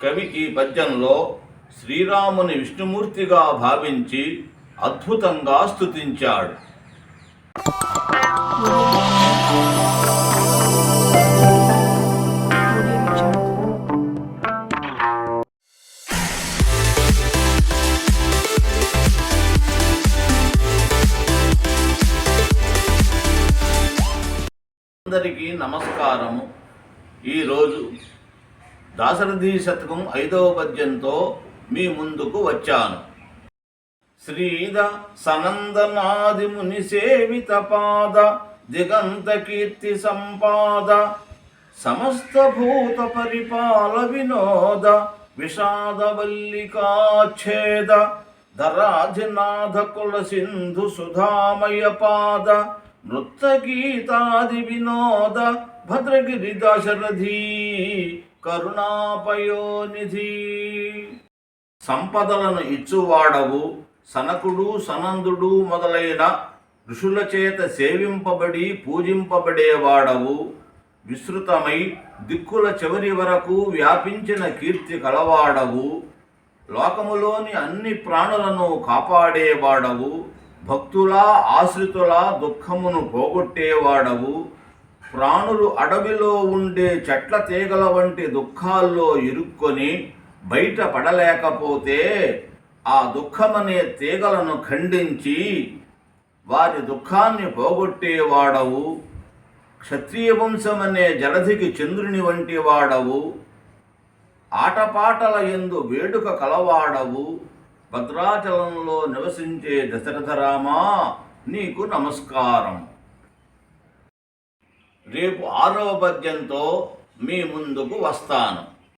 కవి ఈ పద్యంలో శ్రీరాముని విష్ణుమూర్తిగా భావించి అద్భుతంగా స్థుతించాడు అందరికీ నమస్కారము. ఈరోజు దాశరథి శతకం ఐదవ పద్యంతో మీ ముందుకు వచ్చాను. శ్రీద సనందనాది ముని సేవిత పాద దిగంత కీర్తి సంపాద సమస్త భూత పరిపాల వినోద విషాదవల్లికాచ్ఛేద ధరాధినాథ కుల సింధు సుధామయ పాద నృత్తగీతాది వినోద భద్రగిరి దశరథీ కరుణాపయోనిధి. సంపదలను ఇచ్చువాడవు సనకుడు సనందుడు మొదలైన ఋషుల చేత సేవింపబడి పూజింపబడేవాడవు. విస్తృతమై దిక్కుల చివరి వరకు వ్యాపించిన కీర్తి కలవాడవు. లోకములోని అన్ని ప్రాణులను కాపాడేవాడవు. భక్తుల ఆశ్రితుల దుఃఖమును పోగొట్టేవాడవు. ప్రాణులు అడవిలో ఉండే చెట్ల తీగల వంటి దుఃఖాల్లో ఇరుక్కొని బయట పడలేకపోతే ఆ దుఃఖమనే తీగలను ఖండించి వారి దుఃఖాన్ని పోగొట్టేవాడవు. క్షత్రియ వంశమనే జలధికి చంద్రుని వంటి వాడవు ఆటపాటల ఎందు వేడుక కలవాడవు. భద్రాచలంలో నివసించే దశరథరామా నీకు నమస్కారం. రేపు ఆరవ పద్యంతో మీ ముందుకు వస్తాను.